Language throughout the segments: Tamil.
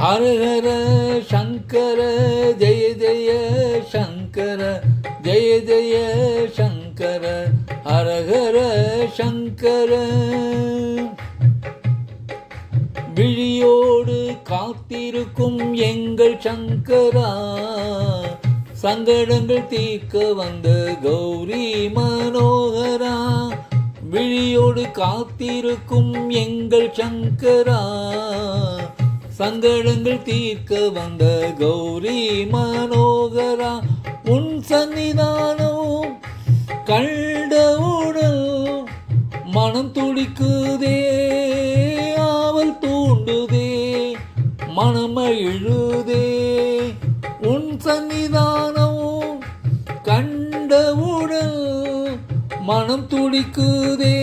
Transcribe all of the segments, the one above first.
ஹரஹர சங்கர ஜெய ஜெய சங்கர ஜெய ஜெய சங்கர ஹரஹர சங்கர விழியோடு காத்திருக்கும் எங்கள் சங்கரா சங்கடங்கள் தீர்க்க வந்த கௌரி மனோகரா விழியோடு காத்திருக்கும் எங்கள் சங்கரா. சங்கடங்கள் தீர்க்க வந்த கௌரி மனோகரா உன் சன்னிதானம் கண்டவுடல் மனம் துடிக்குதே ஆவல் தூண்டுதே மனம் எழுதே உன் சன்னிதானம் கண்டவுடல் மனம் துடிக்குதே.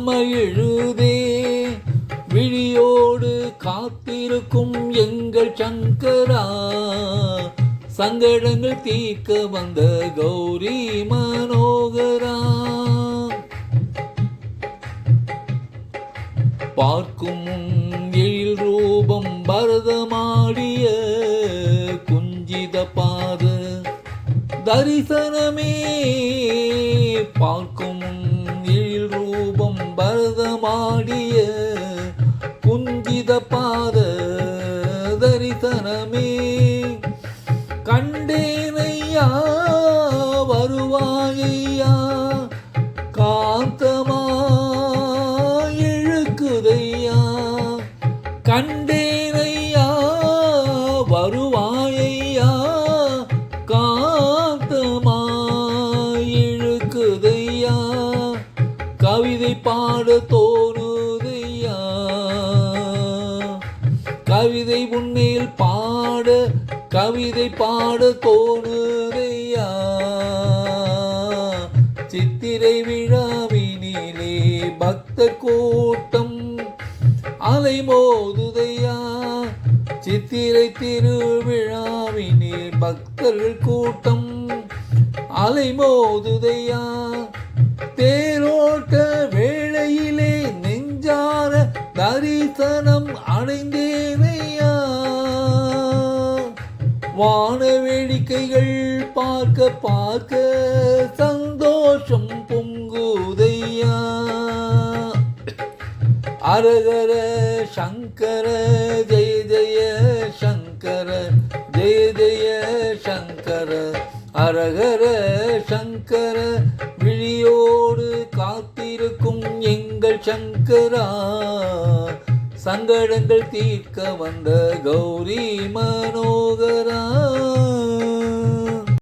மனம் எழுதே விழியோடு காத்திருக்கும் எங்கள் சங்கரா. சங்கடங்கள் தீர்க்க வந்த கௌரி மனோகரா. பார்க்கும் எழில் ரூபம் பரதமாடிய குஞ்சித பாத தரிசனமே. பார்க்கும் பாடிய குந்தித பாத தரிதனமே கண்டேனையா வருவாயையா காந்தமா இழுக்குதையா. கண்டேனையா வரு கவிதை பாட தோணுதையா கவிதை உண்மையில் பாட கவிதை பாட தோணுதையா சித்திரை விழாவினிலே பக்த கூட்டம் அலைமோதுதையா சித்திரை திருவிழாவினில் பக்தர்கள் கூட்டம் அலைமோதுதையா தேரோட்ட தரிசனம் அடைந்தேனையா? வான வேடிக்கைகள் பார்க்க பார்க்க சந்தோஷம் பொங்குதையா? அரகர சங்கர ஜெய ஜெய சங்கர ஜெய ஜெய சங்கர அரகர சங்கர விழியோடு காத்திருக்கும் எங்கள் சங்கரா? சங்கடங்கள் தீர்க்க வந்த கௌரி மனோகரா.